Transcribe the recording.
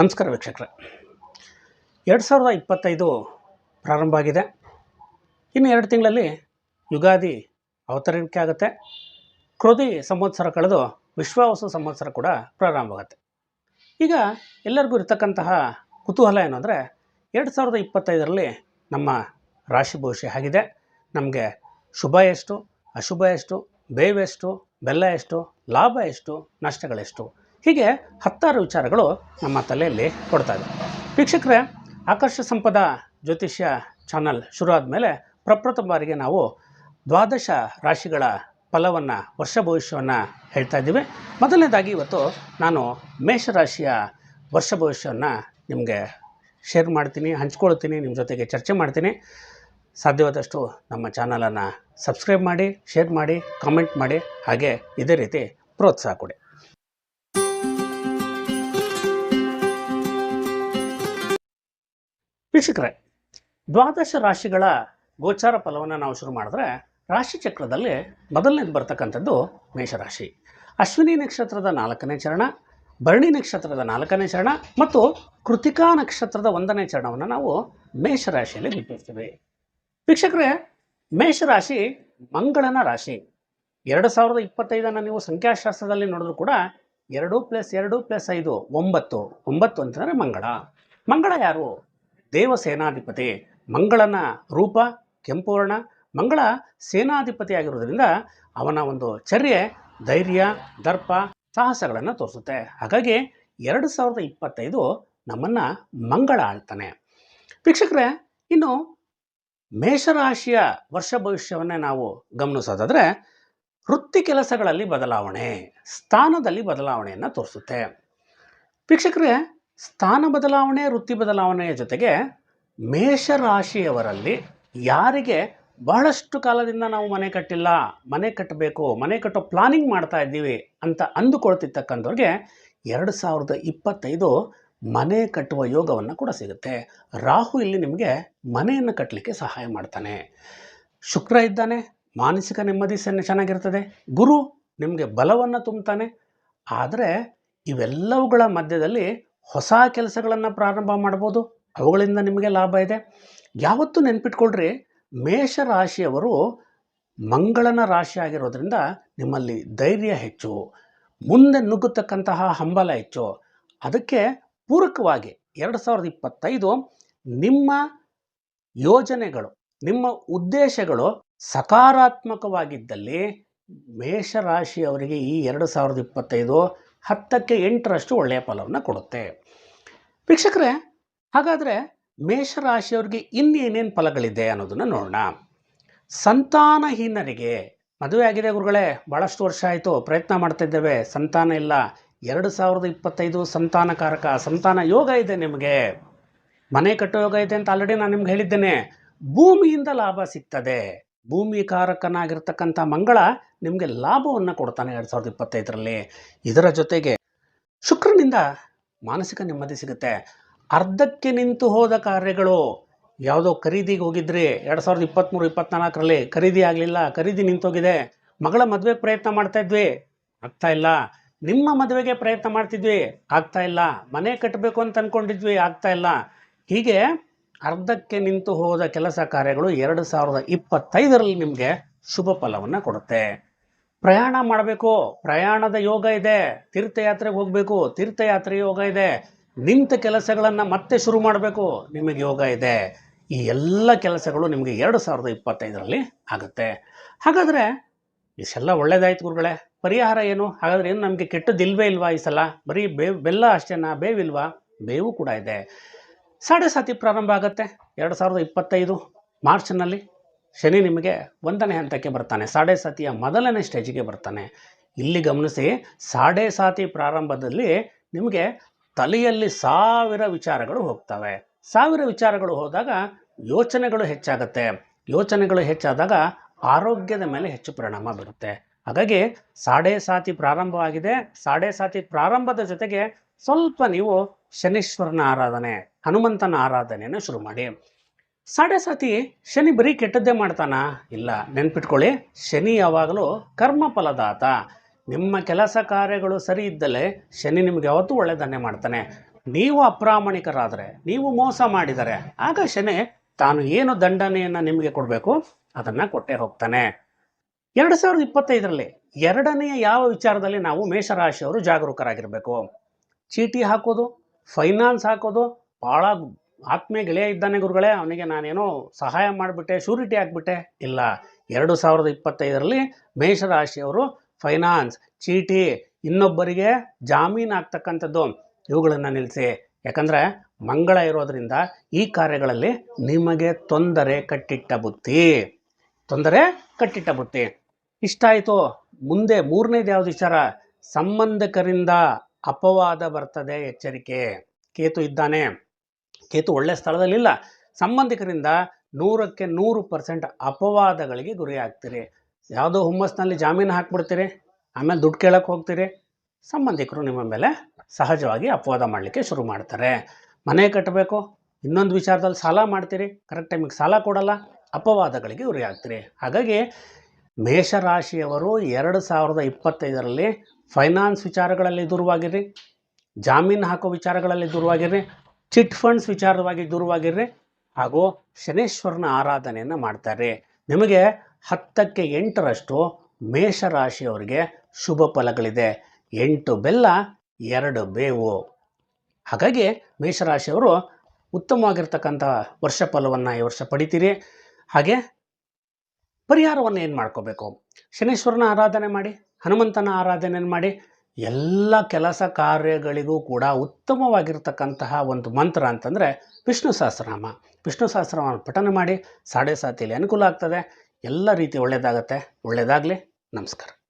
ನಮಸ್ಕಾರ ವೀಕ್ಷಕರೇ. ಎರಡು ಸಾವಿರದ ಇಪ್ಪತ್ತೈದು ಪ್ರಾರಂಭ ಆಗಿದೆ. ಇನ್ನು ಎರಡು ತಿಂಗಳಲ್ಲಿ ಯುಗಾದಿ ಅವತರಣಿಕೆ ಆಗುತ್ತೆ. ಕ್ರೋಧಿ ಸಂವತ್ಸರ ಕಳೆದು ವಿಶ್ವಾವಸು ಸಂವತ್ಸರ ಕೂಡ ಪ್ರಾರಂಭ ಆಗುತ್ತೆ. ಈಗ ಎಲ್ಲರಿಗೂ ಇರತಕ್ಕಂತಹ ಕುತೂಹಲ ಏನು ಅಂದರೆ, ಎರಡು ಸಾವಿರದ ಇಪ್ಪತ್ತೈದರಲ್ಲಿ ನಮ್ಮ ರಾಶಿ ಭವಿಷ್ಯ ಆಗಿದೆ ನಮಗೆ ಶುಭ ಎಷ್ಟು, ಅಶುಭ ಎಷ್ಟು ಬೇವೆಷ್ಟು ಬೆಲ್ಲ ಎಷ್ಟು, ಲಾಭ ಎಷ್ಟು ನಷ್ಟಗಳೆಷ್ಟು ಹೀಗೆ ಹತ್ತಾರು ವಿಚಾರಗಳು ನಮ್ಮ ತಲೆಯಲ್ಲಿ ಕೊಡ್ತಾ ಇದೆ. ವೀಕ್ಷಕರೇ, ಆಕರ್ಷ ಸಂಪದ ಜ್ಯೋತಿಷ್ಯ ಚಾನಲ್ ಶುರು ಆದಮೇಲೆ ಪ್ರಪ್ರಥಮ ಬಾರಿಗೆ ನಾವು ದ್ವಾದಶ ರಾಶಿಗಳ ಫಲವನ್ನು, ವರ್ಷ ಭವಿಷ್ಯವನ್ನು ಹೇಳ್ತಾ ಇದ್ದೀವಿ. ಮೊದಲನೇದಾಗಿ ಇವತ್ತು ನಾನು ಮೇಷರಾಶಿಯ ವರ್ಷ ಭವಿಷ್ಯವನ್ನು ನಿಮಗೆ ಶೇರ್ ಮಾಡ್ತೀನಿ, ಹಂಚ್ಕೊಳ್ತೀನಿ ನಿಮ್ಮ ಜೊತೆಗೆ ಚರ್ಚೆ ಮಾಡ್ತೀನಿ. ಸಾಧ್ಯವಾದಷ್ಟು ನಮ್ಮ ಚಾನಲನ್ನು ಸಬ್ಸ್ಕ್ರೈಬ್ ಮಾಡಿ, ಶೇರ್ ಮಾಡಿ, ಕಾಮೆಂಟ್ ಮಾಡಿ, ಹಾಗೆ ಇದೇ ರೀತಿ ಪ್ರೋತ್ಸಾಹ ಕೊಡಿ. ವೀಕ್ಷಕರೇ, ದ್ವಾದಶ ರಾಶಿಗಳ ಗೋಚಾರ ಫಲವನ್ನು ನಾವು ಶುರು ಮಾಡಿದ್ರೆ ರಾಶಿ ಚಕ್ರದಲ್ಲಿ ಮೊದಲನೇದು ಬರ್ತಕ್ಕಂಥದ್ದು ಮೇಷರಾಶಿ. ಅಶ್ವಿನಿ ನಕ್ಷತ್ರದ ನಾಲ್ಕನೇ ಚರಣ, ಭರಣಿ ನಕ್ಷತ್ರದ ನಾಲ್ಕನೇ ಚರಣ ಮತ್ತು ಕೃತಿಕಾ ನಕ್ಷತ್ರದ ಒಂದನೇ ಚರಣವನ್ನು ನಾವು ಮೇಷರಾಶಿಯಲ್ಲಿ ಗುರುತಿಸ್ತೀವಿ ವೀಕ್ಷಕರೇ, ಮೇಷರಾಶಿ ಮಂಗಳನ ರಾಶಿ. ಎರಡು ಸಾವಿರದ ಇಪ್ಪತ್ತೈದನ್ನು ನೀವು ಸಂಖ್ಯಾಶಾಸ್ತ್ರದಲ್ಲಿ ನೋಡಿದ್ರು ಕೂಡ ಎರಡು ಪ್ಲಸ್ ಎರಡು ಪ್ಲಸ್ ಐದು, ಒಂಬತ್ತು. ಒಂಬತ್ತು ಅಂತಂದರೆ ಮಂಗಳ. ಮಂಗಳ ಯಾರು? ದೇವ ಸೇನಾಧಿಪತಿ ಮಂಗಳನ ರೂಪ ಕೆಂಪುವರ್ಣ ಮಂಗಳ ಸೇನಾಧಿಪತಿ ಆಗಿರೋದ್ರಿಂದ ಅವನ ಒಂದು ಚರ್ಯೆ ಧೈರ್ಯ, ದರ್ಪ, ಸಾಹಸಗಳನ್ನು ತೋರಿಸುತ್ತೆ. ಹಾಗಾಗಿ ಎರಡು ಸಾವಿರದ ಇಪ್ಪತ್ತೈದು ನಮ್ಮನ್ನು ಮಂಗಳ ಆಳ್ತಾನೆ. ವೀಕ್ಷಕರೇ, ಇನ್ನು ಮೇಷರಾಶಿಯ ವರ್ಷ ಭವಿಷ್ಯವನ್ನೇ ನಾವು ಗಮನಿಸೋದಾದರೆ ವೃತ್ತಿ ಕೆಲಸಗಳಲ್ಲಿ ಬದಲಾವಣೆ, ಸ್ಥಾನದಲ್ಲಿ ಬದಲಾವಣೆಯನ್ನು ತೋರಿಸುತ್ತೆ. ವೀಕ್ಷಕರೇ ಸ್ಥಾನ ಬದಲಾವಣೆ, ವೃತ್ತಿ ಬದಲಾವಣೆಯ ಜೊತೆಗೆ ಮೇಷರಾಶಿಯವರಲ್ಲಿ ಯಾರಿಗೆ ಬಹಳಷ್ಟು ಕಾಲದಿಂದ ನಾವು ಮನೆ ಕಟ್ಟಿಲ್ಲ, ಮನೆ ಕಟ್ಟಬೇಕು, ಮನೆ ಕಟ್ಟೋ ಪ್ಲಾನಿಂಗ್ ಮಾಡ್ತಾ ಇದ್ದೀವಿ ಅಂತ ಅಂದುಕೊಳ್ತಿರ್ತಕ್ಕಂಥವ್ರಿಗೆ ಎರಡು ಸಾವಿರದ ಇಪ್ಪತ್ತೈದು ಮನೆ ಕಟ್ಟುವ ಯೋಗವನ್ನು ಕೂಡ ಸಿಗುತ್ತೆ. ರಾಹು ಇಲ್ಲಿ ನಿಮಗೆ ಮನೆಯನ್ನು ಕಟ್ಟಲಿಕ್ಕೆ ಸಹಾಯ ಮಾಡ್ತಾನೆ. ಶುಕ್ರ ಇದ್ದಾನೆ, ಮಾನಸಿಕ ನೆಮ್ಮದಿ ಸನ್ನೆ ಚೆನ್ನಾಗಿರ್ತದೆ, ಗುರು ನಿಮಗೆ ಬಲವನ್ನು ತುಂಬ್ತಾನೆ ಆದರೆ ಇವೆಲ್ಲವುಗಳ ಮಧ್ಯದಲ್ಲಿ ಹೊಸ ಕೆಲಸಗಳನ್ನು ಪ್ರಾರಂಭ ಮಾಡ್ಬೋದು. ಅವುಗಳಿಂದ ನಿಮಗೆ ಲಾಭ ಇದೆ. ಯಾವತ್ತೂ ನೆನ್ಪಿಟ್ಕೊಳ್ರಿ, ಮೇಷರಾಶಿಯವರು ಮಂಗಳನ ರಾಶಿ ಆಗಿರೋದ್ರಿಂದ ನಿಮ್ಮಲ್ಲಿ ಧೈರ್ಯ ಹೆಚ್ಚು. ಮುಂದೆ ನುಗ್ಗತಕ್ಕಂತಹ ಹಂಬಲ ಹೆಚ್ಚು. ಅದಕ್ಕೆ ಪೂರಕವಾಗಿ ಎರಡು ಸಾವಿರದ ಇಪ್ಪತ್ತೈದು ನಿಮ್ಮ ಯೋಜನೆಗಳು, ನಿಮ್ಮ ಉದ್ದೇಶಗಳು ಸಕಾರಾತ್ಮಕವಾಗಿದ್ದಲ್ಲಿ ಮೇಷರಾಶಿಯವರಿಗೆ ಈ ಎರಡು ಸಾವಿರದ ಇಪ್ಪತ್ತೈದು ಹತ್ತಕ್ಕೆ ಎಂಟರಷ್ಟು ಒಳ್ಳೆಯ ಫಲವನ್ನು ಕೊಡುತ್ತೆ. ವೀಕ್ಷಕರೇ, ಹಾಗಾದರೆ ಮೇಷರಾಶಿಯವರಿಗೆ ಇನ್ನೇನೇನು ಫಲಗಳಿದೆ ಅನ್ನೋದನ್ನು ನೋಡೋಣ. ಸಂತಾನಹೀನರಿಗೆ ಮದುವೆ ಆಗಿದೆ ಗುರುಗಳೇ ಭಾಳಷ್ಟು ವರ್ಷ ಆಯಿತು, ಪ್ರಯತ್ನ ಮಾಡ್ತಿದ್ದೇವೆ ಸಂತಾನ ಇಲ್ಲ, ಎರಡು ಸಾವಿರದ ಇಪ್ಪತ್ತೈದು ಸಂತಾನಕಾರಕ, ಸಂತಾನ ಯೋಗ ಇದೆ ನಿಮಗೆ. ಮನೆ ಕಟ್ಟೋ ಯೋಗ ಇದೆ ಅಂತ ಆಲ್ರೆಡಿ ನಾನು ನಿಮ್ಗೆ ಹೇಳಿದ್ದೇನೆ. ಭೂಮಿಯಿಂದ ಲಾಭ ಸಿಗ್ತದೆ. ಭೂಮಿ ಕಾರಕನಾಗಿರ್ತಕ್ಕಂಥ ಮಂಗಳ ನಿಮಗೆ ಲಾಭವನ್ನು ಕೊಡ್ತಾನೆ ಎರಡು ಸಾವಿರದ ಇಪ್ಪತ್ತೈದರಲ್ಲಿ. ಇದರ ಜೊತೆಗೆ ಶುಕ್ರನಿಂದ ಮಾನಸಿಕ ನೆಮ್ಮದಿ ಸಿಗುತ್ತೆ. ಅರ್ಧಕ್ಕೆ ನಿಂತು ಹೋದ ಕಾರ್ಯಗಳು ಯಾವುದೋ ಖರೀದಿಗೆ ಹೋಗಿದ್ರಿ. ಎರಡು ಸಾವಿರದ ಇಪ್ಪತ್ತ್ಮೂರು ಇಪ್ಪತ್ತ್ನಾಲ್ಕರಲ್ಲಿ ಖರೀದಿ ಆಗಲಿಲ್ಲ, ಖರೀದಿ ನಿಂತೋಗಿದೆ. ಮಗಳ ಮದುವೆ ಪ್ರಯತ್ನ ಮಾಡ್ತಾ ಇದ್ವಿ. ಆಗ್ತಾ ಇಲ್ಲ. ನಿಮ್ಮ ಮದುವೆಗೆ ಪ್ರಯತ್ನ ಮಾಡ್ತಿದ್ವಿ. ಆಗ್ತಾ ಇಲ್ಲ. ಮನೆ ಕಟ್ಟಬೇಕು ಅಂತ ಅಂದ್ಕೊಂಡಿದ್ವಿ ಆಗ್ತಾ ಇಲ್ಲ. ಹೀಗೆ ಅರ್ಧಕ್ಕೆ ನಿಂತು ಹೋದ ಕೆಲಸ ಕಾರ್ಯಗಳು ಎರಡು ಸಾವಿರದ ಇಪ್ಪತ್ತೈದರಲ್ಲಿ ನಿಮಗೆ ಶುಭ ಫಲವನ್ನು ಕೊಡುತ್ತೆ. ಪ್ರಯಾಣ ಮಾಡಬೇಕು, ಪ್ರಯಾಣದ ಯೋಗ ಇದೆ, ತೀರ್ಥಯಾತ್ರೆಗೆ ಹೋಗಬೇಕು ತೀರ್ಥಯಾತ್ರೆ ಯೋಗ ಇದೆ, ನಿಂತ ಕೆಲಸಗಳನ್ನು ಮತ್ತೆ ಶುರು ಮಾಡಬೇಕು, ನಿಮಗೆ ಯೋಗ ಇದೆ. ಈ ಎಲ್ಲ ಕೆಲಸಗಳು ನಿಮಗೆ ಎರಡು ಸಾವಿರದ ಇಪ್ಪತ್ತೈದರಲ್ಲಿ ಆಗುತ್ತೆ. ಹಾಗಾದರೆ ಇಷ್ಟೆಲ್ಲ ಒಳ್ಳೇದಾಯ್ತು ಗುರುಗಳೇ. ಪರಿಹಾರ ಏನು? ಹಾಗಾದ್ರೆ ಏನು ನಮಗೆ ಕೆಟ್ಟದಿಲ್ವೇ ಇಲ್ವಾ ಈ ಸಲ? ಬರೀ ಬೇವು ಬೆಲ್ಲ ಅಷ್ಟೇನಾ? ಬೇವಿಲ್ವಾ? ಬೇವು ಕೂಡ ಇದೆ. ಸಾಡೆ ಸಾತಿ ಪ್ರಾರಂಭ ಆಗುತ್ತೆ. ಎರಡು ಸಾವಿರದ ಇಪ್ಪತ್ತೈದು ಮಾರ್ಚ್ನಲ್ಲಿ ಶನಿ ನಿಮಗೆ ಒಂದನೇ ಹಂತಕ್ಕೆ ಬರ್ತಾನೆ. ಸಾಡೆ ಸಾತಿಯ ಮೊದಲನೇ ಸ್ಟೇಜಿಗೆ ಬರ್ತಾನೆ. ಇಲ್ಲಿ ಗಮನಿಸಿ, ಸಾಡೆ ಸಾತಿ ಪ್ರಾರಂಭದಲ್ಲಿ ನಿಮಗೆ ತಲೆಯಲ್ಲಿ ಸಾವಿರ ವಿಚಾರಗಳು ಹೋಗ್ತವೆ. ಸಾವಿರ ವಿಚಾರಗಳು ಹೋದಾಗ ಯೋಚನೆಗಳು ಹೆಚ್ಚಾಗುತ್ತೆ. ಯೋಚನೆಗಳು ಹೆಚ್ಚಾದಾಗ ಆರೋಗ್ಯದ ಮೇಲೆ ಹೆಚ್ಚು ಪರಿಣಾಮ ಬೀರುತ್ತೆ. ಹಾಗಾಗಿ ಸಾಡೆ ಸಾತಿ ಪ್ರಾರಂಭವಾಗಿದೆ. ಸಾಡೆ ಸಾತಿ ಪ್ರಾರಂಭದ ಜೊತೆಗೆ ಸ್ವಲ್ಪ ನೀವು ಶನೀಶ್ವರನ ಆರಾಧನೆ, ಹನುಮಂತನ ಆರಾಧನೆಯನ್ನು ಶುರು ಮಾಡಿ. ಸಾಡೆ ಸಾತಿ, ಶನಿ ಬರೀ ಕೆಟ್ಟದ್ದೇ ಮಾಡ್ತಾನ? ಇಲ್ಲ, ನೆನ್ಪಿಟ್ಕೊಳ್ಳಿ, ಶನಿ ಯಾವಾಗಲೂ ಕರ್ಮ ಫಲದಾತ ನಿಮ್ಮ ಕೆಲಸ ಕಾರ್ಯಗಳು ಸರಿ ಇದ್ದಲೇ ಶನಿ ನಿಮಗೆ ಯಾವತ್ತೂ ಒಳ್ಳೆಯದನ್ನೇ ಮಾಡ್ತಾನೆ. ನೀವು ಅಪ್ರಾಮಾಣಿಕರಾದರೆ, ನೀವು ಮೋಸ ಮಾಡಿದರೆ, ಆಗ ಶನಿ ತಾನು ಏನು ದಂಡನೆಯನ್ನು ನಿಮಗೆ ಕೊಡಬೇಕು? ಅದನ್ನು ಕೊಟ್ಟೇ ಹೋಗ್ತಾನೆ. ಎರಡು ಸಾವಿರದ ಇಪ್ಪತ್ತೈದರಲ್ಲಿ ಎರಡನೆಯ ಯಾವ ವಿಚಾರದಲ್ಲಿ ನಾವು ಮೇಷರಾಶಿಯವರು ಜಾಗರೂಕರಾಗಿರಬೇಕು? ಚೀಟಿ ಹಾಕೋದು ಫೈನಾನ್ಸ್ ಹಾಕೋದು ಭಾಳ ಆತ್ಮೀಯ ಗೆಳೆಯ ಇದ್ದಾನೆ ಗುರುಗಳೇ, ಅವನಿಗೆ ನಾನೇನೋ ಸಹಾಯ ಮಾಡಿಬಿಟ್ಟೆ, ಶೂರಿಟಿ ಹಾಕ್ಬಿಟ್ಟೆ ಇಲ್ಲ, ಎರಡು ಸಾವಿರದ ಇಪ್ಪತ್ತೈದರಲ್ಲಿ ಮೇಷರಾಶಿಯವರು ಫೈನಾನ್ಸ್, ಚೀಟಿ, ಇನ್ನೊಬ್ಬರಿಗೆ ಜಾಮೀನು ಆಗ್ತಕ್ಕಂಥದ್ದು. ಇವುಗಳನ್ನು ನಿಲ್ಲಿಸಿ. ಯಾಕಂದರೆ ಮಂಗಳ ಇರೋದರಿಂದ ಈ ಕಾರ್ಯಗಳಲ್ಲಿ ನಿಮಗೆ ತೊಂದರೆ ಕಟ್ಟಿಟ್ಟ ಬುತ್ತಿ. ತೊಂದರೆ ಕಟ್ಟಿಟ್ಟ ಬುತ್ತಿ. ಇಷ್ಟ ಆಯಿತು ಮುಂದೆ ಮೂರನೇದು ಯಾವ್ದು ವಿಚಾರ? ಸಂಬಂಧಿಕರಿಂದ ಅಪವಾದ ಬರ್ತದೆ ಎಚ್ಚರಿಕೆ. ಕೇತು ಇದ್ದಾನೆ. ಕೇತು ಒಳ್ಳೆ ಸ್ಥಳದಲ್ಲಿಲ್ಲ. ಸಂಬಂಧಿಕರಿಂದ ನೂರಕ್ಕೆ ನೂರು ಪರ್ಸೆಂಟ್ ಅಪವಾದಗಳಿಗೆ ಗುರಿ ಆಗ್ತೀರಿ ಯಾವುದೋ ಹುಮ್ಮಸ್ನಲ್ಲಿ ಜಾಮೀನು ಹಾಕ್ಬಿಡ್ತೀರಿ, ಆಮೇಲೆ ದುಡ್ಡು ಕೇಳಕ್ಕೆ ಹೋಗ್ತೀರಿ. ಸಂಬಂಧಿಕರು ನಿಮ್ಮ ಮೇಲೆ ಸಹಜವಾಗಿ ಅಪವಾದ ಮಾಡಲಿಕ್ಕೆ ಶುರು ಮಾಡ್ತಾರೆ. ಮನೆ ಕಟ್ಟಬೇಕು, ಇನ್ನೊಂದು ವಿಚಾರದಲ್ಲಿ ಸಾಲ ಮಾಡ್ತೀರಿ. ಕರೆಕ್ಟ್ ಟೈಮಿಗೆ ಸಾಲ ಕೊಡಲ್ಲ, ಅಪವಾದಗಳಿಗೆ ಗುರಿ ಆಗ್ತೀರಿ ಹಾಗಾಗಿ ಮೇಷರಾಶಿಯವರು ಎರಡು ಸಾವಿರದ ಇಪ್ಪತ್ತೈದರಲ್ಲಿ ಫೈನಾನ್ಸ್ ವಿಚಾರಗಳಲ್ಲಿ ದೂರವಾಗಿರ್ರಿ, ಜಾಮೀನು ಹಾಕೋ ವಿಚಾರಗಳಲ್ಲಿ ದೂರವಾಗಿರ್ರಿ, ಚಿಟ್ ಫಂಡ್ಸ್ ವಿಚಾರವಾಗಿ ದೂರವಾಗಿರ್ರಿ, ಹಾಗೂ ಶನೇಶ್ವರನ ಆರಾಧನೆಯನ್ನು ಮಾಡ್ತಾರೆ ನಿಮಗೆ ಹತ್ತಕ್ಕೆ ಎಂಟರಷ್ಟು ಮೇಷರಾಶಿಯವರಿಗೆ ಶುಭ ಫಲಗಳಿದೆ. ಎಂಟು ಬೆಲ್ಲ, ಎರಡು ಬೇವು. ಹಾಗಾಗಿ ಮೇಷರಾಶಿಯವರು ಉತ್ತಮವಾಗಿರ್ತಕ್ಕಂಥ ವರ್ಷ ಫಲವನ್ನು ಈ ವರ್ಷ ಪಡಿತೀರಿ. ಹಾಗೆ ಪರಿಹಾರವನ್ನು ಏನು ಮಾಡ್ಕೋಬೇಕು? ಶನೇಶ್ವರನ ಆರಾಧನೆ ಮಾಡಿ ಹನುಮಂತನ ಆರಾಧನೆಯನ್ನು ಮಾಡಿ ಎಲ್ಲ ಕೆಲಸ ಕಾರ್ಯಗಳಿಗೂ ಕೂಡ ಉತ್ತಮವಾಗಿರ್ತಕ್ಕಂತಹ ಒಂದು ಮಂತ್ರ ಅಂತಂದರೆ ವಿಷ್ಣು ಸಹಸ್ರನಾಮ. ವಿಷ್ಣು ಸಹಸ್ರನಾಮ ಪಠನೆ ಮಾಡಿ ಸಾಡೆ ಸಾತಿಯಲ್ಲಿ ಅನುಕೂಲ ಆಗ್ತದೆ. ಎಲ್ಲ ರೀತಿ ಒಳ್ಳೆಯದಾಗತ್ತೆ ಒಳ್ಳೆಯದಾಗಲಿ ನಮಸ್ಕಾರ.